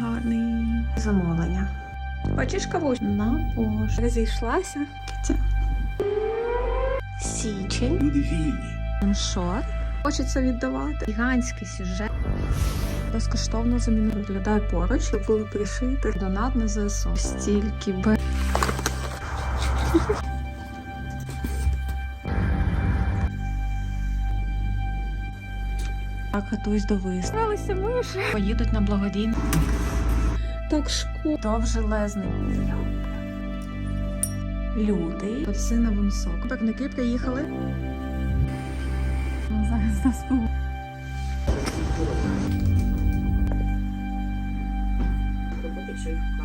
Гарний замовлення. Хочеш каву? На боже. Розійшлася. Киця. Січень. Люди вільні. Шор. Хочеться віддавати. Гігантський сюжет. Безкоштовно заміну виглядає поруч, щоб були пришити. Донат на ЗСУ. Стільки б. Так, готуюсь до виставки. миші. Поїдуть на благодійний. Так шкода. Довжелезний. Люди. Апельсиновим соком. Парники приїхали. Зараз нас по- Луна, Квіта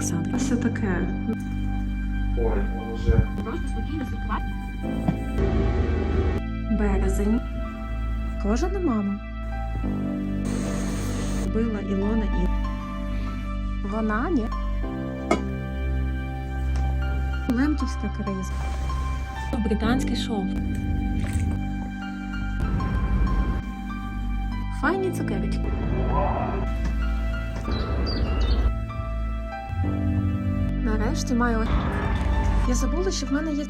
Олександра. Все таке. Ой, вже. Березень. Кожна мама. Била Ілона і. Вона ні. Лемківська криза. Британський шов. Файні цукерочки. Нарешті маю. Я забула, що в мене є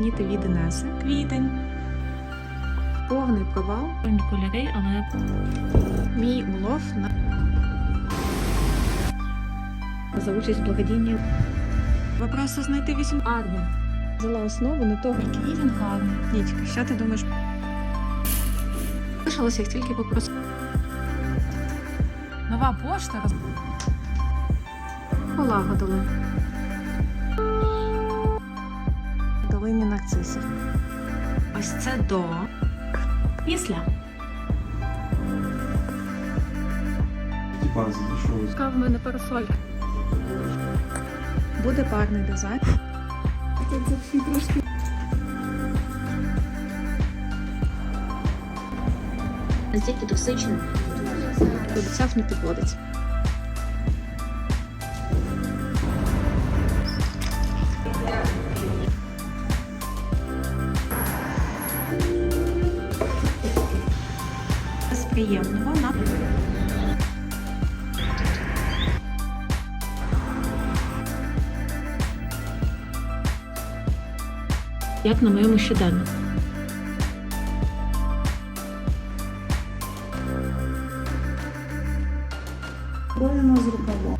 Ніти від Інеси. Квітень. Повний провал. кольори, але Мій улов на за участь в благодійній. Ви просто знайти вісім армій. Взяла основу не того. він гарний. Нічка, що ти думаєш? Лишилося їх тільки попросити. Нова пошта роз... Полагодили. Долині нарцисів. Ось це до. Після. Яка в мене парасолька. Буде парний дизайн. Настільки токсичний. Обіцяв не підводить. Приємного на Як на моєму щоденнику. Правильно з рукавом.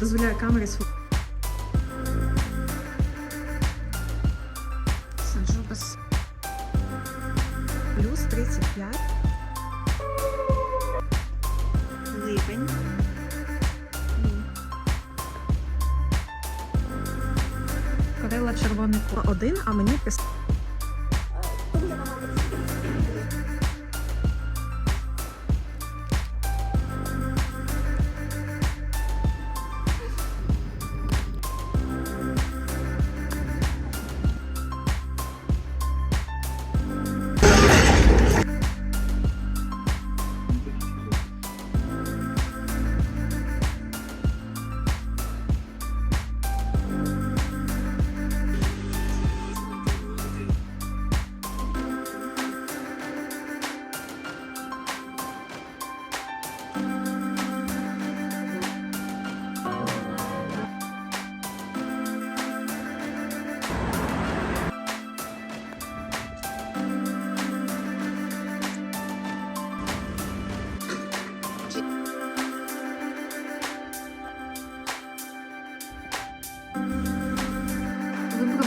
Дозволяє камері сфо- 25, липень, Корила червоний 1, а мені після.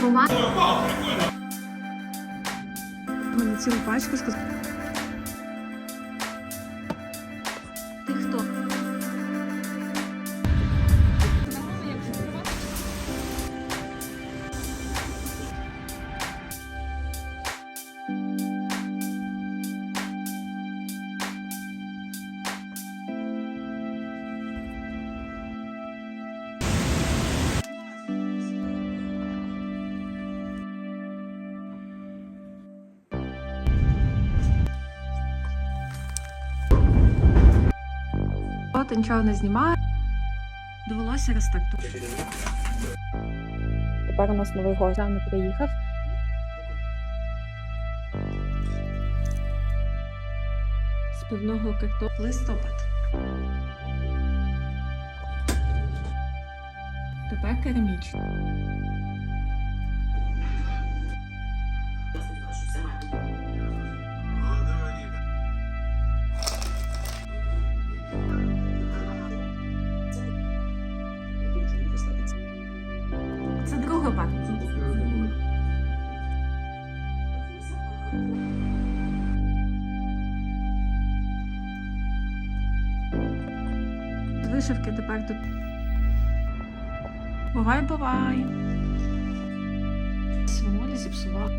Випробувати. Мені цілу пачку сказав. Ти хто? Роботи, нічого не знімає. Довелося рестартувати. Тепер у нас новий гость саме приїхав. З пивного картоплю. Листопад. Тепер керамічно. Вишивки тепер тут. Бувай, бувай. Символі зіпсував.